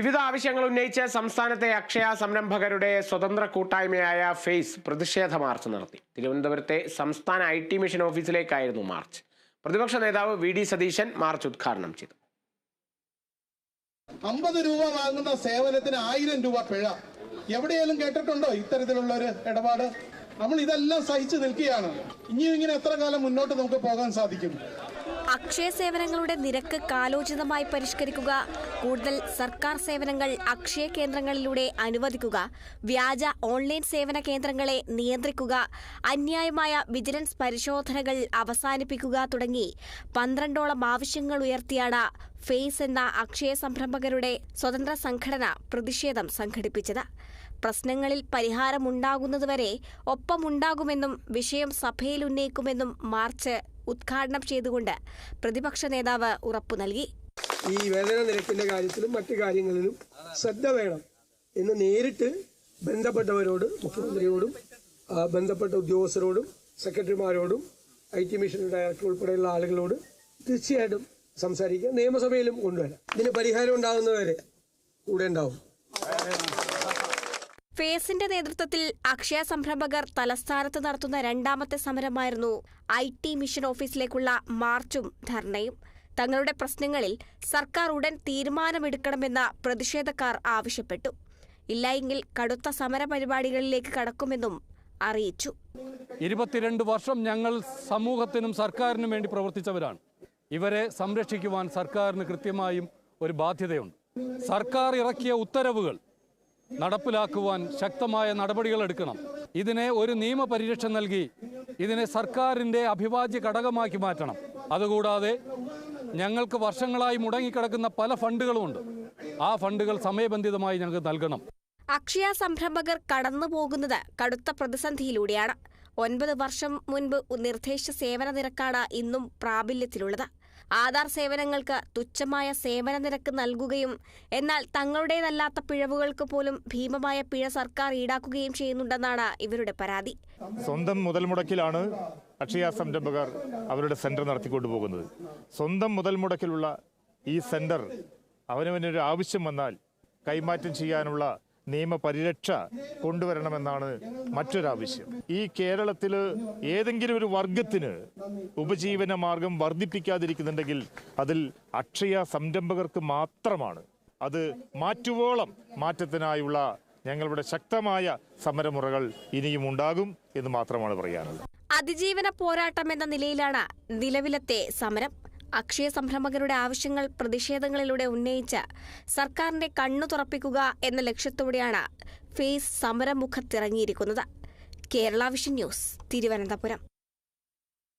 വിവിധ ആവശ്യങ്ങൾ ഉന്നയിച്ച് സംസ്ഥാനത്തെ അക്ഷയ സംരംഭകരുടെ സ്വതന്ത്ര കൂട്ടായ്മയായ ഫേസ് പ്രതിഷേധ മാർച്ച് നടത്തി. തിരുവനന്തപുരത്തെ സംസ്ഥാന ഐ ടി മിഷൻ ഓഫീസിലേക്കായിരുന്നു മാർച്ച്. പ്രതിപക്ഷ നേതാവ് വി ഡി സതീശൻ മാർച്ച് ഉദ്ഘാടനം ചെയ്തു. അമ്പത് രൂപ വാങ്ങുന്ന സേവനത്തിന് ആയിരം രൂപ പിഴ. എവിടെയെങ്കിലും കേട്ടിട്ടുണ്ടോ ഇത്തരത്തിലുള്ള ഒരു ഇടപാട്? നമ്മൾ ഇതെല്ലാം സഹിച്ചു നിൽക്കുകയാണ്. ഇനിയും ഇങ്ങനെ എത്ര കാലം മുന്നോട്ട് നമുക്ക് പോകാൻ സാധിക്കും? അക്ഷയ സേവനങ്ങളുടെ നിരക്ക് കാലോചിതമായി പരിഷ്കരിക്കുക കൂടുതൽ സർക്കാർ സേവനങ്ങൾ അക്ഷയ കേന്ദ്രങ്ങളിലൂടെ അനുവദിക്കുക വ്യാജ ഓൺലൈൻ സേവന കേന്ദ്രങ്ങളെ നിയന്ത്രിക്കുക അന്യായമായ വിജിലൻസ് പരിശോധനകൾ അവസാനിപ്പിക്കുക തുടങ്ങി പന്ത്രണ്ടോളം ആവശ്യങ്ങൾ ഉയർത്തിയാണ് ഫേസ് എന്ന അക്ഷയ സംരംഭകരുടെ സ്വതന്ത്ര സംഘടന പ്രതിഷേധം സംഘടിപ്പിച്ചത്. പ്രശ്നങ്ങളിൽ പരിഹാരമുണ്ടാകുന്നതുവരെ ഒപ്പമുണ്ടാകുമെന്നും വിഷയം സഭയിൽ ഉന്നയിക്കുമെന്നും മാർച്ച് ഉദ്ഘാടനം ചെയ്തുകൊണ്ട് പ്രതിപക്ഷ നേതാവ് ഉറപ്പു നൽകി. ഈ വേതന നിരക്കിന്റെ കാര്യത്തിലും മറ്റു കാര്യങ്ങളിലും ശ്രദ്ധ വേണം എന്ന് നേരിട്ട് ബന്ധപ്പെട്ടവരോട് മുഖ്യമന്ത്രിയോടും ബന്ധപ്പെട്ട ഉദ്യോഗസ്ഥരോടും സെക്രട്ടറിമാരോടും ഐ ടി മിഷൻ ഡയറക്ടർ ഉൾപ്പെടെയുള്ള ആളുകളോട് തീർച്ചയായിട്ടും സംസാരിക്കുക നിയമസഭയിലും കൊണ്ടുവരാം. ഇതിന് പരിഹാരം ഉണ്ടാകുന്നവരെ കൂടെ ഉണ്ടാവും. ഫേസിന്റെ നേതൃത്വത്തിൽ അക്ഷയ സംരംഭകർ തലസ്ഥാനത്ത് നടത്തുന്ന രണ്ടാമത്തെ സമരമായിരുന്നു ഐ ടി മിഷൻ ഓഫീസിലേക്കുള്ള മാർച്ചും ധർണയും. തങ്ങളുടെ പ്രശ്നങ്ങളിൽ സർക്കാർ ഉടൻ തീരുമാനമെടുക്കണമെന്ന് പ്രതിഷേധക്കാർ ആവശ്യപ്പെട്ടു. ഇല്ലായെങ്കിൽ കടുത്ത സമരപരിപാടികളിലേക്ക് കടക്കുമെന്നും അറിയിച്ചു. ഇരുപത്തിരണ്ട് വർഷം ഞങ്ങൾ സമൂഹത്തിനും സർക്കാരിനും വേണ്ടി പ്രവർത്തിച്ചവരാണ്. ഇവരെ സംരക്ഷിക്കുവാൻ സർക്കാരിന് കൃത്യമായും ഒരു ബാധ്യതയുണ്ട്. സർക്കാർ ഇറക്കിയ ഉത്തരവുകൾ നടപ്പിലാക്കുവാൻ ശക്തമായ നടപടികൾ എടുക്കണം. ഇതിനെ ഒരു നിയമപരിരക്ഷ നൽകി ഇതിനെ സർക്കാരിന്റെ അഭിവാജ്യ ഘടകമാക്കി മാറ്റണം. അതുകൂടാതെ ഞങ്ങൾക്ക് വർഷങ്ങളായി മുടങ്ങിക്കിടക്കുന്ന പല ഫണ്ടുകളുമുണ്ട്. ആ ഫണ്ടുകൾ സമയബന്ധിതമായി ഞങ്ങൾക്ക് നൽകണം. അക്ഷയ സംരംഭകർ കടന്നുപോകുന്നത് കടുത്ത പ്രതിസന്ധിയിലൂടെയാണ്. ഒൻപത് വർഷം മുൻപ് നിർദ്ദേശ സേവന നിരക്കാണ് ഇന്നും പ്രാബല്യത്തിലുള്ളത്. ആധാർ സേവനങ്ങൾക്ക് തുച്ഛമായ സേവന നിരക്ക് നൽകുകയും എന്നാൽ തങ്ങളുടേതല്ലാത്ത പിഴവുകൾക്ക് പോലും ഭീമമായ പിഴ സർക്കാർ ഈടാക്കുകയും ചെയ്യുന്നുണ്ടെന്നാണ് ഇവരുടെ പരാതി. സ്വന്തം മുതൽ മുടക്കിലാണ് അക്ഷയ സംരംഭകർ അവരുടെ സെന്റർ നടത്തിക്കൊണ്ടു പോകുന്നത് സ്വന്തം മുതൽ മുടക്കിലുള്ള ഈ സെന്റർ അവനവനൊരു ആവശ്യം വന്നാൽ കൈമാറ്റം ചെയ്യാനുള്ള നിയമപരിരക്ഷ കൊണ്ടുവരണമെന്നാണ് മറ്റൊരാവശ്യം. ഈ കേരളത്തിൽ ഏതെങ്കിലും ഒരു വർഗത്തിന് ഉപജീവന മാർഗം വർദ്ധിപ്പിക്കാതിരിക്കുന്നുണ്ടെങ്കിൽ അതിൽ അക്ഷയ സംരംഭകർക്ക് മാത്രമാണ്. അത് മാറ്റുവോളം മാറ്റത്തിനായുള്ള ഞങ്ങളുടെ ശക്തമായ സമരമുറകൾ ഇനിയും ഉണ്ടാകും എന്ന് മാത്രമാണ് പറയാനുള്ളത്. അതിജീവന പോരാട്ടം എന്ന നിലയിലാണ് നിലവിലത്തെ സമരം. അക്ഷയ സംരംഭകരുടെ ആവശ്യങ്ങൾ പ്രതിഷേധങ്ങളിലൂടെ ഉന്നയിച്ച് സർക്കാരിന്റെ കണ്ണു തുറപ്പിക്കുക എന്ന ലക്ഷ്യത്തോടെയാണ് ഫേസ് സമരമുഖത്തിറങ്ങിയിരിക്കുന്നത് കേരള വിഷൻ ന്യൂസ് തിരുവനന്തപുരം.